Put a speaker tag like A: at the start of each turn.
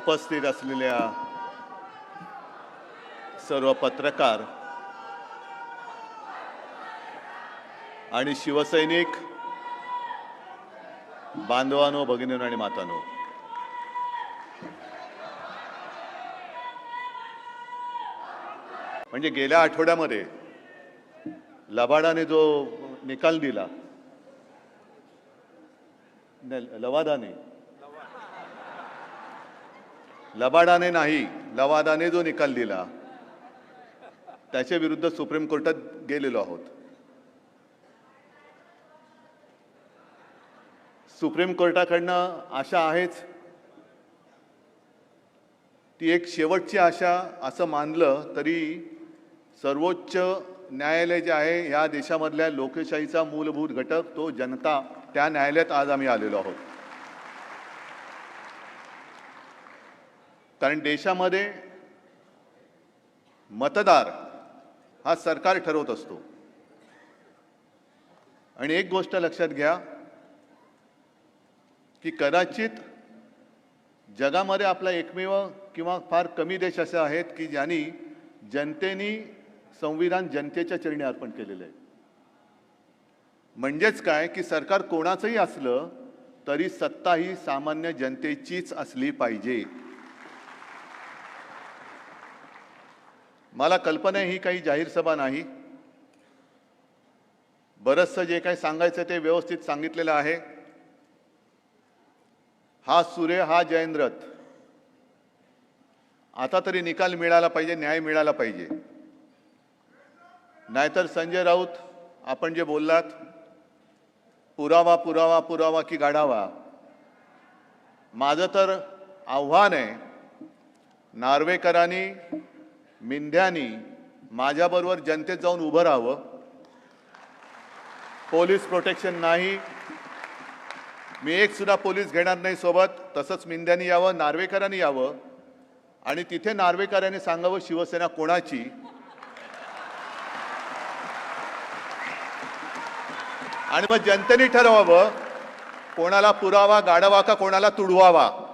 A: उपस्थित असलेल्या सर्व पत्रकार आणि शिवसैनिक बांधवानो भगिनीनो आणि मातानो म्हणजे गेल्या आठवड्यामध्ये लबाडाने जो निकाल दिला लवादाने लबाडाने नाही लवादाने जो निकाल दिला त्याच्या विरुद्ध सुप्रीम कोर्टात गेलेलो आहोत. सुप्रीम कोर्टाकडनं आशा आहेच ती एक शेवटची आशा असं मानलं तरी सर्वोच्च न्यायालय जे आहे ह्या देशामधल्या लोकशाहीचा मूलभूत घटक तो जनता त्या न्यायालयात आज आम्ही आलेलो आहोत. कारण देशामध्ये मतदार हा सरकार ठरवत असतो. आणि एक गोष्ट लक्षात घ्या की कदाचित जगामध्ये आपला एकमेव किंवा फार कमी देश असे आहेत की ज्यांनी जनतेनी संविधान जनतेच्या चरणी अर्पण केलेलं आहे. म्हणजेच काय की सरकार कोणाचंही असलं तरी सत्ता ही सामान्य जनतेचीच असली पाहिजे. मला कल्पना आहे ही काही जाहीर सभा नाही. बरंचसं जे काही सांगायचं ते व्यवस्थित सांगितलेलं आहे. हा सूर्य हा जयेंद्रथ आता तरी निकाल मिळाला पाहिजे न्याय मिळाला पाहिजे. नाहीतर संजय राऊत आपण जे बोललात पुरावा पुरावा पुरावा की गाढावा. माझं तर आव्हान आहे नार्वेकरांनी मिंध्यानी माझ्याबरोबर जनतेत जाऊन उभं राहावं. पोलीस प्रोटेक्शन नाही. मी एक सुद्धा पोलीस घेणार नाही सोबत. तसंच मिंद्यानी यावं नार्वेकरांनी यावं. आणि तिथे नार्वेकरांनी सांगावं शिवसेना कोणाची? आणि मग जनतेने ठरवावं कोणाला पुरावा गाडवा का कोणाला तुडवावा.